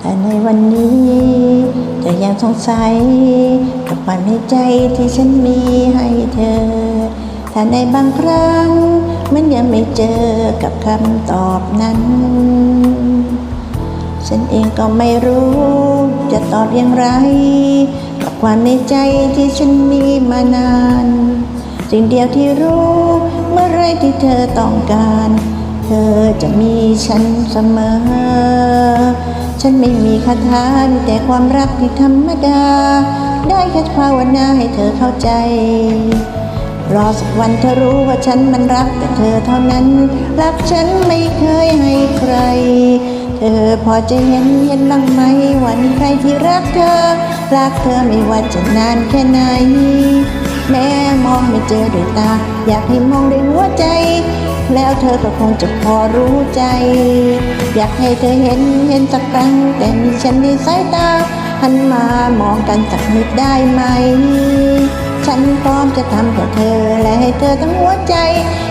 แต่ในวันนี้จะยังสงสัยกับความในใจที่ฉันมีให้เธอ ถ้าในบางครั้งมันยังไม่เจอกับคำตอบนั้น ฉันเองก็ไม่รู้ จะตอบอย่างไร กับความในใจที่ฉันมีมานาน สิ่งเดียวที่รู้เมื่อไรที่เธอต้องการ เธอจะมีฉันเสมอ ฉันไม่มีคาถามีแต่ความรักที่ธรรมดา ได้แค่ภาวนาให้เธอเข้าใจ รอสักวันเธอรู้ว่าฉันมันรักแต่เธอเท่านั้น รักฉันไม่เคยให้ใคร เธอ พอจะเห็นเห็นบ้างไหมว่ามีใครที่รักเธอ รักเธอไม่ว่าจะนานแค่ไหน แม้มองไม่เจอด้วยตา อยากให้มองด้วยหัวใจ แล้วเธอก็คงจะพอรู้ใจ อยากให้เธอเห็นเห็นสักครั้ง แต่มีฉันในสายตาหันมามองกันสักนิดได้ไหม ฉันพร้อมจะทำเพื่อเธอและให้เธอทั้งหัวใจ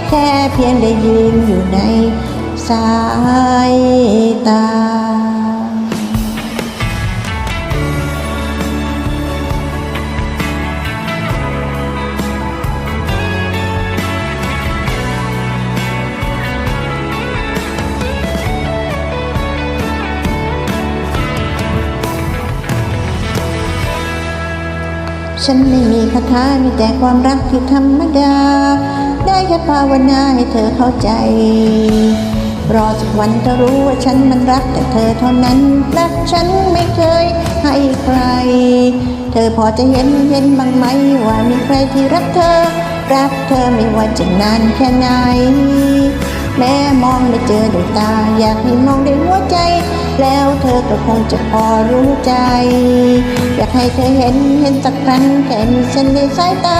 แค่เพียงได้ยืนอยู่ใน สายตา ฉันไม่มีคาถามีแต่ความรักที่ธรรมดา ได้แค่ภาวนาให้เธอเข้าใจ รอสักวันเธอรู้ว่าฉันมันรักแต่เธอเท่านั้น รักฉันไม่เคยให้ใคร เธอพอจะเห็นเห็นบ้างไหมว่ามีใครที่รักเธอ รักเธอไม่ว่าจะนานแค่ไหน แม้มองไม่เจอด้วยตา อยากให้มองด้วยหัวใจ แล้วเธอก็คงจะพอรู้ใจ อยากให้เธอเห็นเห็นสักครั้งแค่มีฉันในสายตา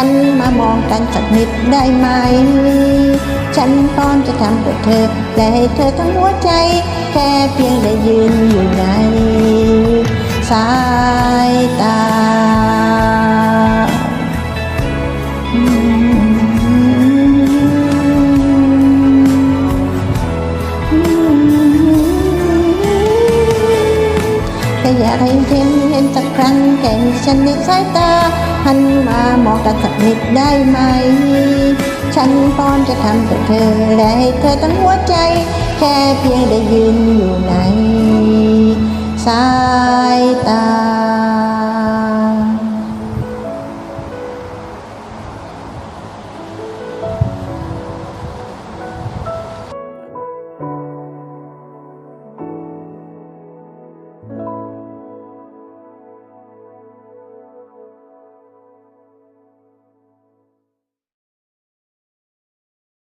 หันมามองกันสักนิดได้ไหม ฉันพร้อมจะทำเพื่อเธอ และให้เธอทั้งหัวใจ แค่เพียงได้ยืนอยู่ในสายตาแค่อยากให้เห็นเห็นสักครั้งแค่มีฉันในสายตา หันมามองกันสักนิดได้ไหม ฉันพร้อมจะทำกับเธอและให้เธอทั้งหัวใจ แค่เพียงได้ยืนอยู่ใน